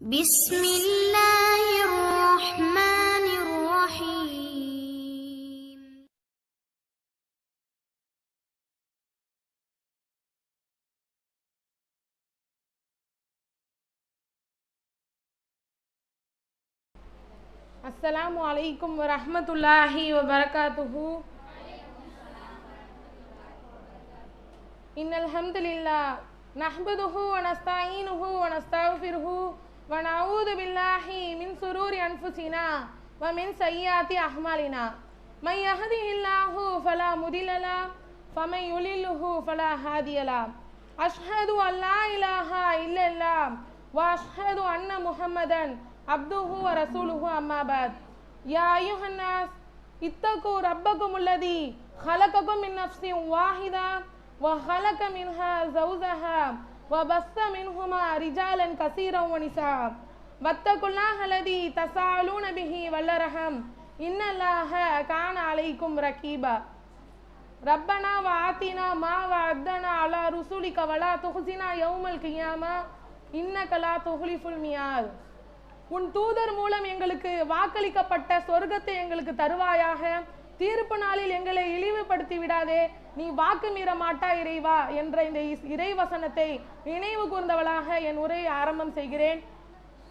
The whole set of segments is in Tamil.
بسم الله الرحمن الرحيم السلام عليكم ورحمة الله وبركاته إن الحمد لله نحمده ونستعينه ونستغفره ونعوذ بالله من سرور أنفسنا ومن سيئات أعمالنا. من يهده الله فلا مضل له فمن يضلله فلا هادي له. أشهد أن لا إله إلا الله وأشهد أن محمدا عبده ورسوله أما بعد. يا أيها الناس اتقوا ربكم الذي خلقكم من نفس واحدة وخلق منها زوجها وبث منهما رجالا كثيرا ونساء واتقوا الله الذي تساءلون به والأرحم إن الله كان عليكم رقيبا ربنا وآتنا ما وعدنا على رسولك ولا تخزنا يوم القيامة إنك لا تخلف الميعاد உன் தூதர் மூலம் எங்களுக்கு வாக்களிக்கப்பட்ட சொர்க்கத்தை எங்களுக்கு தருவாயாக தீர்ப்பு நாளில் எங்களை இழிவுபடுத்தி விடாதே. நீ வாக்கு மீற மாட்டா இறைவா என்ற இந்த இஸ்- இறைவசனத்தை நினைவு கூர்ந்தவளாக என் உரையை ஆரம்பம் செய்கிறேன்.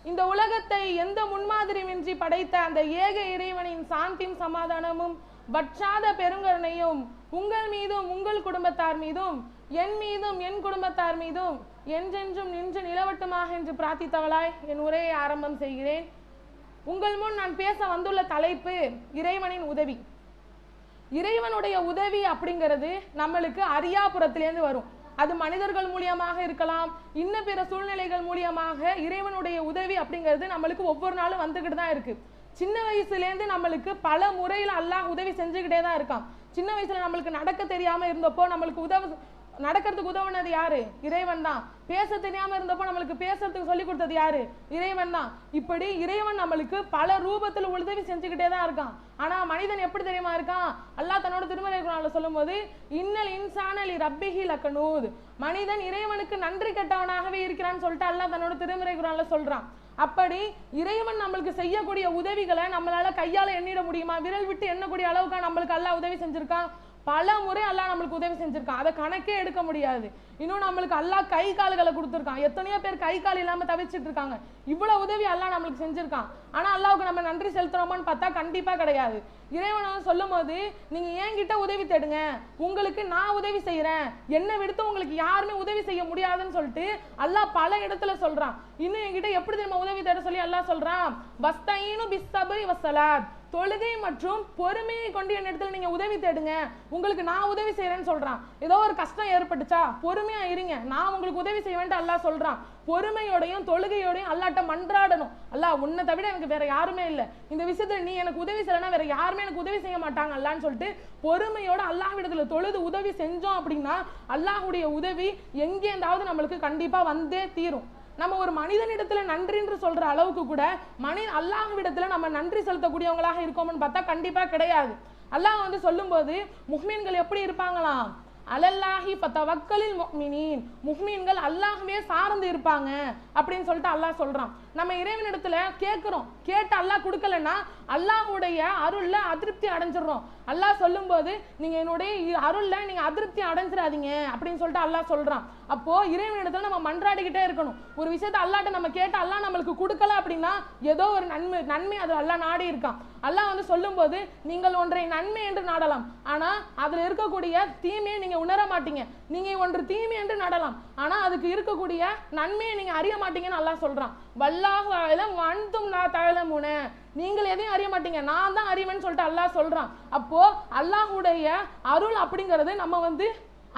இந்த உலகத்தை எந்த முன்மாதிரியின்றி படைத்த அந்த ஏக இறைவனின் சாந்தியும் சமாதானமும் வற்றாத பெருங்கருணையும் உங்கள் மீதும் உங்கள் குடும்பத்தார் மீதும் என் மீதும் என் குடும்பத்தார் மீதும் என்றென்றும் நின்று நிலவட்டுமாக என்று பிரார்த்தித்தவளாய் என் உரையை ஆரம்பம் செய்கிறேன். உங்கள் முன் நான் பேச வந்துள்ள தலைப்பு இறைவனின் உதவி. இறைவனுடைய உதவி அப்படிங்கிறது நம்மளுக்கு அரியாபுரத்திலேருந்து வரும். அது மனிதர்கள் மூலியமாக இருக்கலாம் இன்ன பிற சூழ்நிலைகள் மூலியமாக இறைவனுடைய உதவி அப்படிங்கிறது நம்மளுக்கு ஒவ்வொரு நாளும் வந்துக்கிட்டு தான் இருக்கு. சின்ன வயசுலேருந்து நம்மளுக்கு பல முறையில் அல்லாஹ் உதவி செஞ்சுக்கிட்டே தான் இருக்கான். சின்ன வயசுல நம்மளுக்கு நடக்க தெரியாம இருந்தப்போ நம்மளுக்கு உதவு நடக்கிறதுக்கு உதவுனது யாரு? இறைவன் தான். பேச தெரியாம இருந்தப்போ நம்மளுக்கு பேசுறதுக்கு சொல்லி கொடுத்தது யாரு? இறைவன் தான். இப்படி இறைவன் நம்மளுக்கு பல ரூபத்துல உதவி செஞ்சுக்கிட்டே தான் இருக்கான். ஆனா மனிதன் எப்படி தெரியுமா இருக்கான்? அல்லாஹ் தன்னோட திருமலை குரான்ல சொல்லும்போது இன்னல் இன்சானலி ரப்பிஹி லக்கனூத் மனிதன் இறைவனுக்கு நன்றி கெட்டவனாகவே இருக்கிறான்னு சொல்லிட்டு அல்லாஹ் தன்னோட திருமறை குரான்ல சொல்றான். அப்படி இறைவன் நம்மளுக்கு செய்யக்கூடிய உதவிகளை நம்மளால கையால எண்ணிட முடியுமா? விரல் விட்டு எண்ணக்கூடிய அளவுக்கு நம்மளுக்கு அல்லா உதவி செஞ்சிருக்கான். பல முறை அல்லாஹ் நம்மளுக்கு உதவி செஞ்சுருக்கான். அதை கணக்கே எடுக்க முடியாது. இன்னும் நம்மளுக்கு அல்லா கை கால்களை கொடுத்துருக்கான். எத்தனையோ பேர் கை கால் இல்லாமல் தவிச்சிட்டு இருக்காங்க. இவ்வளோ உதவி அல்லாஹ் நம்மளுக்கு செஞ்சுருக்கான். ஆனால் அல்லாவுக்கு நம்ம நன்றி செலுத்துறோமான்னு பார்த்தா கண்டிப்பாக கிடையாது. இறைவன் சொல்லும் போது நீங்கள் என்கிட்ட உதவி தேடுங்க. உங்களுக்கு நான் உதவி செய்கிறேன் என்னை விடுத்து உங்களுக்கு யாருமே உதவி செய்ய முடியாதுன்னு சொல்லிட்டு அல்லாஹ் பல இடத்துல சொல்கிறான் இன்னும் என்கிட்ட எப்படி தெரியுமா உதவி தேட சொல்லி அல்லாஹ் சொல்கிறான் வஸ்தைனு பிஸ்தபரி வசலாத் தொழுகை மற்றும் பொறுமையை கொண்டு என் இடத்துல நீங்க உதவி தேடுங்க. உங்களுக்கு நான் உதவி செய்யறேன்னு சொல்றான். ஏதோ ஒரு கஷ்டம் ஏற்பட்டுச்சா? பொறுமையா இருங்க. நான் உங்களுக்கு உதவி செய்வேன்ட்டு அல்லாஹ் சொல்றான். பொறுமையோடையும் தொழுகையோடையும் அல்லாட்ட மன்றாடணும். அல்லாஹ் உன்னை தவிர எனக்கு வேற யாருமே இல்லை. இந்த விஷயத்துல நீ எனக்கு உதவி செய்யலன்னா வேற யாருமே எனக்கு உதவி செய்ய மாட்டாங்க அல்லான்னு சொல்லிட்டு பொறுமையோட அல்லாஹ்விடத்துல தொழுது உதவி செஞ்சோம் அப்படின்னா அல்லாஹுடைய உதவி எங்கேந்தாவது நம்மளுக்கு கண்டிப்பா வந்தே தீரும். நம்ம ஒரு மனிதனிடத்துல நன்றின்று சொல்ற அளவுக்கு கூட மனி அல்லாஹ்விடத்துல நம்ம நன்றி செலுத்தக்கூடியவங்களாக இருக்கோம்னு பார்த்தா கண்டிப்பா கிடையாது. அல்லாஹ் வந்து சொல்லும்போது முஹ்மீன்கள் எப்படி இருப்பாங்களாம்? அலல்லாஹி பத்தவக்கலில் முஹ்மினின். முஹ்மீன்கள் அல்லாஹ்வே சார்ந்து இருப்பாங்க. அப்படின்னு சொல்லிட்டு அல்லாஹ் சொல்றான். நம்ம இறைவனிடத்துல கேட்குறோம் கேட்டு அல்லாஹ் கொடுக்கலன்னா அல்லாஹ்வுடைய அருள்ல அதிருப்தி அடைஞ்சிடுறோம். அல்லாஹ் சொல்லும்போது நீங்க என்னுடைய இ- அருள்ல நீங்க அதிருப்தி அடைஞ்சிடாதீங்க அப்படின்னு சொல்லிட்டு அல்லாஹ் சொல்றான். அப்போ இறைவனிடத்துல நம்ம மன்றாடிக்கிட்டே இருக்கணும். ஒரு விஷயத்த அல்லாட்ட நம்ம கேட்டு அல்லாஹ் நம்மளுக்கு கொடுக்கல அப்படின்னா ஏதோ ஒரு நன்மை நன்மை அது அல்லாஹ் நாடி இருக்கான். அல்லாஹ் வந்து சொல்லும்போது நீங்கள் ஒன்றை நன்மை என்று நாடலாம். ஆனால் அதில் இருக்கக்கூடிய தீமையை நீங்கள் உணர மாட்டீங்க. நீங்கள் ஒன்று தீமை என்று நாடலாம். ஆனால் அதுக்கு இருக்கக்கூடிய நன்மையை நீங்கள் அறிய மாட்டீங்கன்னு அல்லாஹ் சொல்கிறான் வல்ல அல்லாஹு அலம் வன்தும் நான் தழலமுன நீங்கள் எதையும் அறிய மாட்டீங்க. நான் தான் அறிவேன்னு சொல்லிட்டு அல்லாஹ் சொல்கிறான் அப்போ அல்லாஹுடைய அருள் அப்படிங்கிறது நம்ம வந்து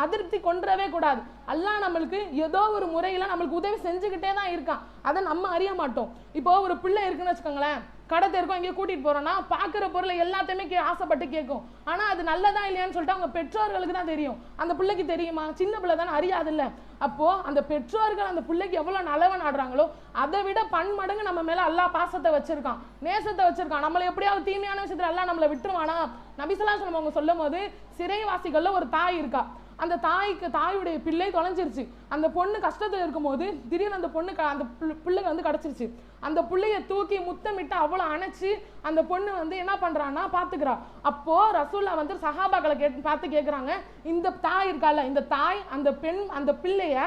அதிருப்தி கொன்றவே கூடாது. அல்லாஹ் நம்மளுக்கு ஏதோ ஒரு முறையில் நம்மளுக்கு உதவி செஞ்சுக்கிட்டே தான் இருக்கான். அதை நம்ம அறிய மாட்டோம். இப்போ ஒரு பிள்ளை இருக்குன்னு வச்சுக்கோங்களேன். கடை தெருக்கும் இங்கே கூட்டிகிட்டு போகிறோன்னா பார்க்குற பொருளை எல்லாத்தையுமே கே ஆசைப்பட்டு கேட்கும். ஆனால் அது நல்லதா இல்லையான்னு சொல்லிட்டு அவங்க பெற்றோர்களுக்கு தான் தெரியும். அந்த பிள்ளைக்கு தெரியுமா? சின்ன பிள்ளை தானே அறியாதுல்ல. அப்போது அந்த பெற்றோர்கள் அந்த பிள்ளைக்கு எவ்வளோ நலவன் ஆடுறாங்களோ அதை விட பன்மடங்கு நம்ம மேலே அல்லாஹ் பாசத்தை வச்சுருக்கான். நேசத்தை வச்சுருக்கான். நம்மளை எப்படியாவது தீமையான விஷயத்தில் எல்லாம் நம்மளை விட்டுருவானா? நபிசலா சொல்லுவாங்க சொல்லும் போது சிறைவாசிகளில் ஒரு தாய் இருக்கா. அந்த தாய்க்கு தாயுடைய பிள்ளை தொலைஞ்சிருச்சு. அந்த பொண்ணு கஷ்டத்தில் இருக்கும்போது திடீர்னு அந்த பொண்ணு க- அந்த பிள்ளை- பிள்ளை வந்து கிடச்சிருச்சு. அந்த பிள்ளைய தூக்கி முத்தமிட்டு அவ்வளோ அணைச்சி அந்த பொண்ணு வந்து என்ன பண்ணுறான்னா பார்த்துக்கிறா அப்போது ரசூல்லா வந்து சஹாபாக்களை கேட்டு பார்த்து கேட்குறாங்க இந்த தாய் இருக்கால இந்த தாய் அந்த பெண் அந்த பிள்ளைய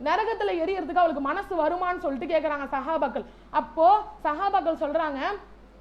நரகத்தில் எரியறதுக்கு அவளுக்கு மனசு வருமான்னு சொல்லிட்டு கேட்குறாங்க சஹாபாக்கள். அப்போது சஹாபாக்கள் சொல்கிறாங்க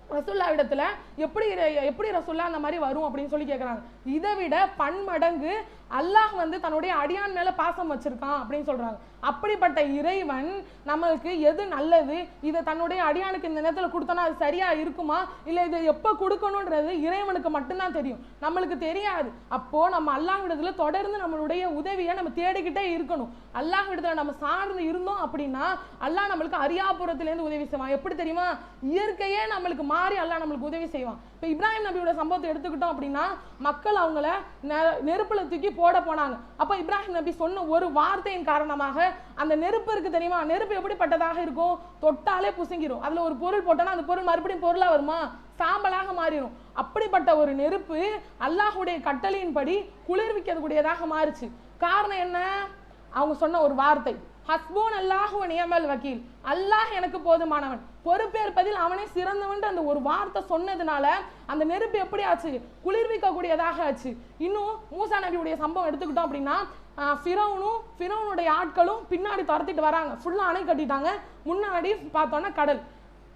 ரசுல்லா இடத்துல எப்படி எப்படி ரசுல்லா அந்த மாதிரி வரும் அப்படின்னு சொல்லி கேட்குறாங்க இதை விட பன்மடங்கு அல்லாஹ் வந்து தன்னுடைய அடியான் மேல பாசம் வச்சிருக்கான் அப்படின்னு சொல்றாங்க. அப்படிப்பட்ட இறைவன் நம்மளுக்கு எது நல்லது? இதை தன்னுடைய அடியானுக்கு இந்த நேரத்தில் கொடுத்தனா அது சரியா இருக்குமா? இல்லை இதை எப்போ கொடுக்கணுன்றது இறைவனுக்கு மட்டும்தான் தெரியும். நம்மளுக்கு தெரியாது. அப்போ நம்ம அல்லாஹ்விடத்துல தொடர்ந்து நம்மளுடைய உதவியை நம்ம தேடிக்கிட்டே இருக்கணும். அல்லாஹ்விடத்துல நம்ம சார்ந்து இருந்தோம் அப்படின்னா அல்லாஹ் நம்மளுக்கு அரியாபுரத்துலேருந்து உதவி செய்வான். எப்படி தெரியுமா? இயற்கையே நம்மளுக்கு மாறி அல்லாஹ் நம்மளுக்கு உதவி செய்வான். இப்போ இப்ராஹிம் நபியோட சம்பவத்தை எடுத்துக்கிட்டோம் அப்படின்னா மக்கள் அவங்கள நெ- நெருப்புல தூக்கி போட போனாங்க. அப்போ இப்ராஹிம் நபி சொன்ன ஒரு வார்த்தையின் காரணமாக அந்த நெருப்பு இருக்கு தெரியுமா? நெருப்பு எப்படிப்பட்டதாக இருக்கும்? தொட்டாலே புசுங்கிரும். அதில் ஒரு பொருள் போட்டோன்னா அந்த பொருள் மறுபடியும் பொருளாக வருமா? சாம்பலாக மாறிடும் அப்படிப்பட்ட ஒரு நெருப்பு அல்லாஹுடைய கட்டளையின்படி குளிர்விக்கக்கூடியதாக மாறுச்சு. காரணம் என்ன? அவங்க சொன்ன ஒரு வார்த்தை. ஹஸ்போன் அல்லாஹு நியமல் வக்கீல். அல்லாஹ் எனக்கு போதுமானவன். பொறுப்பேற்பதில் அவனே சிறந்தவன் அந்த ஒரு வார்த்தை சொன்னதுனால அந்த நெருப்பு எப்படி ஆச்சு? குளிர்விக்கக்கூடியதாக ஆச்சு. இன்னும் மூசா நபியுடைய சம்பவம் எடுத்துக்கிட்டோம் அப்படின்னா ஆஹ் ஃபிரௌனும் ஃபிரௌனுடைய ஆட்களும் பின்னாடி துரத்திட்டு வராங்க. ஃபுல்லா அணை கட்டிட்டாங்க. முன்னாடி பார்த்தோன்னா கடல்.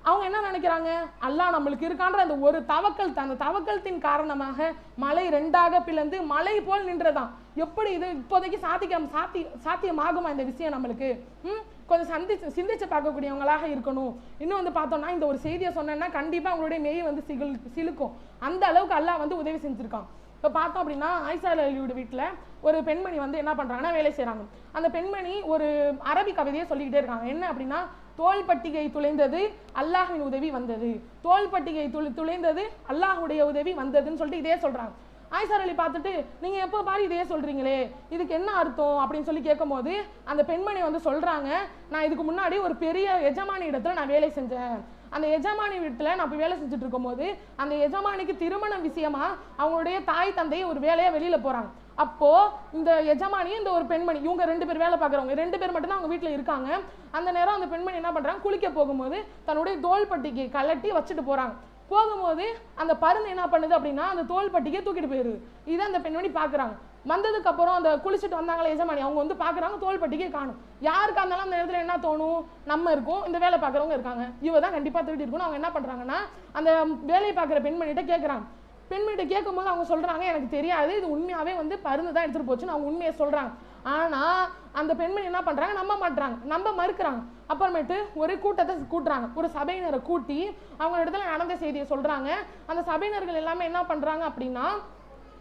அவங்க என்ன நினைக்கிறாங்க? அல்லாஹ் நம்மளுக்கு இருக்கான்ற அந்த ஒரு தவக்கல் அந்த தவக்கலத்தின் காரணமாக மலை ரெண்டாக பிளந்து மலை போல் நின்றதான் எப்படி இது இப்போதைக்கு சாத்திக்க சாத்தி சாத்தியமாகுமா இந்த விஷயம் நம்மளுக்கு? ம்? கொஞ்சம் சந்திச்சு சிந்திச்சு பார்க்கக்கூடியவங்களாக இருக்கணும். இன்னும் வந்து பார்த்தோம்னா இந்த ஒரு செய்தியை சொன்னேன்னா கண்டிப்பாக அவங்களுடைய மெய் வந்து சிகில் சிலுக்கும். அந்த அளவுக்கு அல்லாஹ் வந்து உதவி செஞ்சுருக்கான். இப்போ பார்த்தோம் அப்படின்னா ஆயிஷா அலியோட வீட்டில் ஒரு பெண்மணி வந்து என்ன பண்ணுறாங்கன்னா வேலை செய்கிறாங்க அந்த பெண்மணி ஒரு அரபி கவிதையை சொல்லிக்கிட்டே இருக்காங்க. என்ன அப்படின்னா தோல் பட்டிகை துளைந்தது அல்லாஹின் உதவி வந்தது. தோல் பட்டிகை துளி துளைந்தது அல்லாஹுடைய உதவி வந்ததுன்னு சொல்லிட்டு இதே சொல்றாங்க. ஆயிசார் அலி பார்த்துட்டு நீங்க எப்போ பாரு இதே சொல்றீங்களே இதுக்கு என்ன அர்த்தம்? அப்படின்னு சொல்லி கேட்கும்போது அந்த பெண்மணி வந்து சொல்றாங்க நான் இதுக்கு முன்னாடி ஒரு பெரிய எஜமானி இடத்துல நான் வேலை செஞ்சேன். அந்த எஜமானி வீட்டில் நான் இப்போ வேலை செஞ்சுட்டு இருக்கும்போது அந்த எஜமானிக்கு திருமணம் விஷயமா அவங்களுடைய தாய் தந்தை ஒரு வேலையா வெளியில போறாங்க. அப்போ இந்த எஜமானி இந்த ஒரு பெண்மணி இவங்க ரெண்டு பேர் வேலை பார்க்குறவங்க ரெண்டு பேர் மட்டும்தான் அவங்க வீட்டில் இருக்காங்க. அந்த நேரம் அந்த பெண்மணி என்ன பண்ணுறாங்க குளிக்க போகும்போது தன்னுடைய தோள்பட்டிக்கு கலட்டி வச்சுட்டு போகிறாங்க போகும்போது அந்த பருந்து என்ன பண்ணுது அப்படின்னா அந்த தோள்பட்டிக்கே தூக்கிட்டு போயிடுது. இதை அந்த பெண்மணி பார்க்குறாங்க. வந்ததுக்கு அப்புறம் அந்த குளிச்சுட்டு வந்தாங்களே எஜமானி அவங்க வந்து பார்க்குறாங்க தோள்பட்டிக்கே காணும். யாருக்கா இருந்தாலும் அந்த நேரத்தில் என்ன தோணும்? நம்ம இருக்கோம் இந்த வேலை பார்க்குறவங்க இருக்காங்க. இவ தான் கண்டிப்பாக திருடி இருக்கணும். அவங்க என்ன பண்ணுறாங்கன்னா அந்த வேலையை பார்க்குற பெண்மணிகிட்ட கேட்குறாங்க பெண்மணிட்ட கேட்கும்போது அவங்க சொல்கிறாங்க எனக்கு தெரியாது. இது உண்மையாகவே வந்து பருந்து தான் எடுத்துகிட்டு போச்சுன்னு அவங்க உண்மையை சொல்கிறாங்க ஆனால் அந்த பெண்மணி என்ன பண்ணுறாங்க நம்ப மாட்டுறாங்க நம்ப மறுக்கிறாங்க. அப்புறமேட்டு ஒரு கூட்டத்தை கூட்டுறாங்க. ஒரு சபையினரை கூட்டி அவங்க இடத்துல நடந்த செய்தியை சொல்கிறாங்க அந்த சபையினர்கள் எல்லாமே என்ன பண்ணுறாங்க அப்படின்னா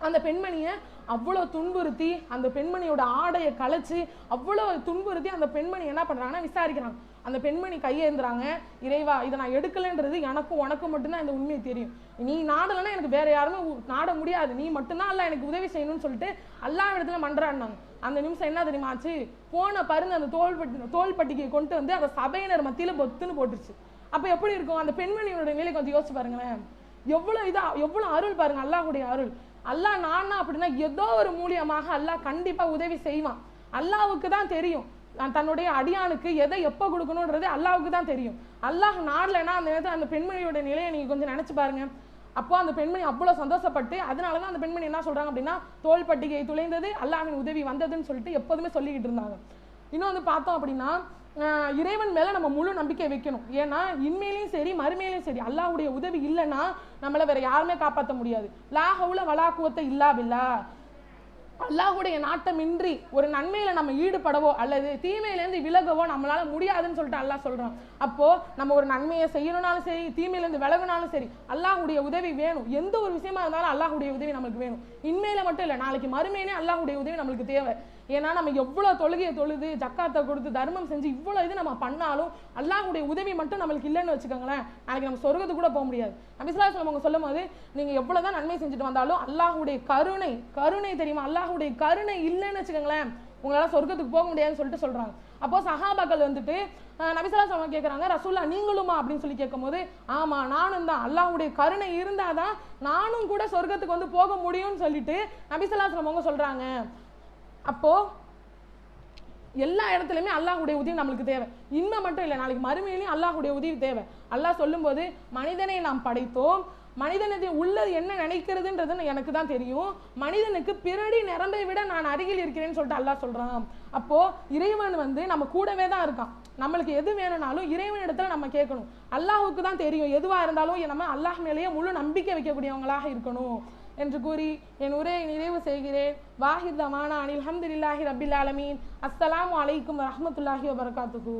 அந்த பெண்மணியை அவ்வளோ துன்புறுத்தி அந்த பெண்மணியோட ஆடையை கலைச்சு அவ்வளோ துன்புறுத்தி அந்த பெண்மணி என்ன பண்ணுறாங்கன்னா விசாரிக்கிறாங்க. அந்த பெண்மணி கையேந்துறாங்க. இறைவா இதை நான் எடுக்கலைன்றது எனக்கும் உனக்கும் மட்டும்தான் இந்த உண்மையை தெரியும். நீ நாடலைன்னா எனக்கு வேற யாருமே உ- நாட முடியாது. நீ மட்டும்தான் அல்ல எனக்கு உதவி செய்யணும்னு சொல்லிட்டு எல்லா இடத்துல மன்றாடினாங்க. அந்த நிமிஷம் என்ன தெரியுமா ஆச்சு? போன பருந்து அந்த தோள்பட்டி தோள்பட்டிக்கு கொண்டு வந்து அந்த சபையினர் மத்தியில் பொத்துன்னு போட்டுருச்சு. அப்போ எப்படி இருக்கும்? அந்த பெண்மணியோட நிலை கொஞ்சம் யோசிச்சு பாருங்களேன். எவ்வளோ இதாக எவ்வளோ அருள் பாருங்க அல்லாஹுடைய அருள். அல்லாஹ் நானா அப்படின்னா ஏதோ ஒரு மூலியமாக அல்லாஹ் கண்டிப்பாக உதவி செய்வான். அல்லாவுக்கு தான் தெரியும். தன்னுடைய அடியானுக்கு எதை எப்போ கொடுக்கணுன்றது அல்லாவுக்கு தான் தெரியும். அல்லாஹ் நாடலைன்னா அந்த நேரத்தில் அந்த பெண்மணியோட நிலையை நீங்கள் கொஞ்சம் நினச்சி பாருங்க. அப்போ அந்த பெண்மணி அவ்வளோ சந்தோஷப்பட்டு அதனால தான் அந்த பெண்மணி என்ன சொல்கிறாங்க அப்படின்னா தோல் பட்டிகை துளைந்தது அல்லாஹின் உதவி வந்ததுன்னு சொல்லிட்டு எப்போதுமே சொல்லிக்கிட்டு இருந்தாங்க. இன்னும் வந்து பார்த்தோம் அப்படின்னா இறைவன் மேல நம்ம முழு நம்பிக்கை வைக்கணும். ஏன்னா இன்மையிலையும் சரி மறுமையிலையும் சரி அல்லாஹுடைய உதவி இல்லைன்னா நம்மள வேற யாருமே காப்பாற்ற முடியாது. லாகவுல வலாக்குவத்தை இல்லாவில்லா அல்லாஹ்வுடைய நாட்டமின்றி ஒரு நன்மையில நம்ம ஈடுபடவோ அல்லது தீமையிலேருந்து விலகவோ நம்மளால முடியாதுன்னு சொல்லிட்டு அல்லாஹ் சொல்றான். அப்போ நம்ம ஒரு நன்மையை செய்யணும்னாலும் சரி தீமையிலேருந்து விலகுனாலும் சரி அல்லாஹ்வுடைய உதவி வேணும். எந்த ஒரு விஷயமா இருந்தாலும் அல்லாஹுடைய உதவி நம்மளுக்கு வேணும். இன்மையில மட்டும் இல்லை நாளைக்கு மறுமையிலே அல்லாஹுடைய உதவி நம்மளுக்கு தேவை. ஏன்னா நம்ம எவ்வளோ தொழுகையை தொழுது ஜக்காத்தை கொடுத்து தர்மம் செஞ்சு இவ்வளோ இது நம்ம பண்ணாலும் அல்லாஹுடைய உதவி மட்டும் நம்மளுக்கு இல்லைன்னு வச்சுக்கோங்களேன். நாளைக்கு நம்ம சொர்க்கத்துக்கு கூட போக முடியாது. நபிஸ்லாஸ்லாம் அவங்க சொல்லும் போது நீங்கள் எவ்வளோ தான் நன்மை செஞ்சுட்டு வந்தாலும் அல்லாஹ்வுடைய கருணை கருணை தெரியுமா? அல்லாஹ்வுடைய கருணை இல்லைன்னு வச்சுக்கோங்களேன். உங்களால் சொர்க்கத்துக்கு போக முடியாதுன்னு சொல்லிட்டு சொல்கிறாங்க அப்போது சஹாபாக்கள் வந்துட்டு நபிசலாஸ் அவங்க கேட்குறாங்க ரசூல்லா நீங்களுமா? அப்படின்னு சொல்லி கேட்கும்போது ஆமாம் நானும் தான். அல்லாஹுடைய கருணை இருந்தால் தான் நானும் கூட சொர்க்கத்துக்கு வந்து போக முடியும்னு சொல்லிட்டு நபிசலாஸ் அவங்க சொல்கிறாங்க அப்போது எல்லா இடத்துலையுமே அல்லாஹுடைய உதவி நம்மளுக்கு தேவை. இன்மை மட்டும் இல்லை நாளைக்கு மறுமையிலையும் அல்லாஹுடைய உதவி தேவை. அல்லாஹ் சொல்லும்போது மனிதனை நாம் படைத்தோம். மனிதனது உள்ளது என்ன நினைக்கிறதுன்றது எனக்கு தான் தெரியும். மனிதனுக்கு பிறடி நிரம்பை விட நான் அருகில் இருக்கிறேன்னு சொல்லிட்டு அல்லா சொல்கிறான் அப்போது இறைவன் வந்து நம்ம கூடவே தான் இருக்கான். நம்மளுக்கு எது வேணும்னாலும் இறைவன் இடத்துல நம்ம கேட்கணும். அல்லாஹுக்கு தான் தெரியும். எதுவாக இருந்தாலும் நம்ம அல்லாஹ் மேலேயே முழு நம்பிக்கை வைக்கக்கூடியவங்களாக இருக்கணும். என்று கூறி என் உரையை நிறைவு செய்கிறேன். வாஹிர் தமானா அனில் அஹமதுல்லாஹி ரபில் ஆலமீன். அஸ்ஸலாம் அலைக்கும் ரஹமத்துல்லாஹி வபரகாத்துஹு.